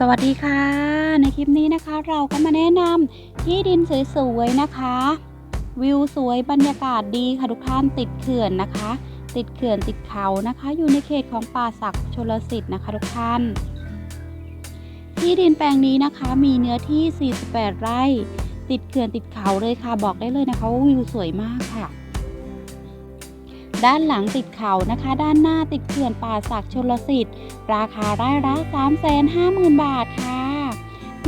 สวัสดีค่ะ ในคลิปนี้นะคะ เราก็มาแนะนำที่ดินสวยๆนะคะ วิวสวยบรรยากาศดีค่ะทุกท่านติดเขื่อนนะคะ ติดเขื่อนติดเขานะคะ อยู่ในเขตของป่าศักชลสิทธิ์นะคะทุกท่าน ที่ดินแปลงนี้นะคะ มีเนื้อที่ 48 ไร่ ติดเขื่อนติดเขาเลยค่ะ บอกได้เลยนะคะว่าวิวสวยมากค่ะ ด้านหลังติดเขานะคะ ด้านหน้าติดเขื่อนป่าศักชลสิทธิ์ ราคาไร่ละ350,000 บาทค่ะ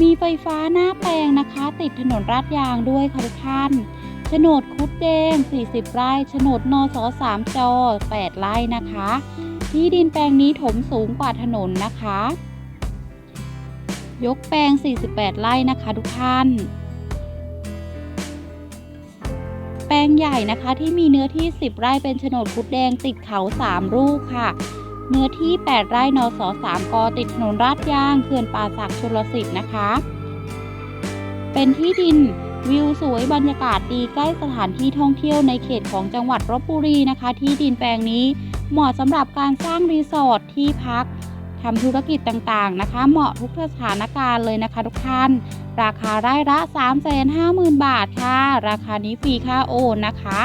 มีไฟฟ้าหน้าแปลงนะคะ ติดถนนลาดยางด้วยค่ะทุกท่านโฉนดคุดแดง 40 ไร่โฉนดนส3จอ 8 ไร่นะคะ ที่ดินแปลงนี้ถมสูงกว่าถนนนะคะ ยกแปลง 48 ไร่นะคะทุกท่าน แปลงใหญ่นะคะ ที่มีเนื้อที่ 10 ไร่เป็นโฉนดคุดแดงติดเขา 3 ลูกค่ะ เนื้อที่ 8 ไร่นส3กติดถนนลาดยางเขื่อนป่าศักชลสิทธิ์นะคะ เป็นที่ดินวิวสวยบรรยากาศดีใกล้สถานที่ท่องเที่ยวในเขตของจังหวัดลบบุรีนะคะ ที่ดินแปลงนี้เหมาะสำหรับการสร้างรีสอร์ทที่พัก ทำธุรกิจต่างๆนะคะ เหมาะทุกสถานการณ์เลยนะคะทุกท่าน ราคาไร่ละ350,000 บาทค่ะ ราคานี้ฟรีค่าโอนนะคะ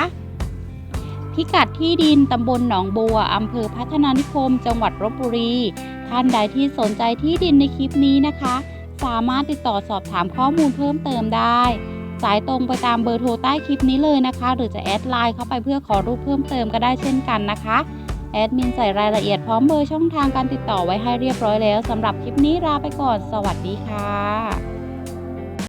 พิกัดที่ดินตำบลหนองบัว อำเภอพัฒนานิคม จังหวัดลบบุรี ท่านใดที่สนใจที่ดินในคลิปนี้นะคะ สามารถติดต่อสอบถามข้อมูลเพิ่มเติมได้ สายตรงไปตามเบอร์โทรใต้คลิปนี้เลยนะคะ หรือจะแอดไลน์เข้าไปเพื่อขอรูปเพิ่มเติมก็ได้เช่นกันนะคะ แอดมินใส่รายละเอียดพร้อมเบอร์ช่องทางการติดต่อไว้ให้เรียบร้อยแล้วสำหรับคลิปนี้ลาไปก่อน สวัสดีค่ะ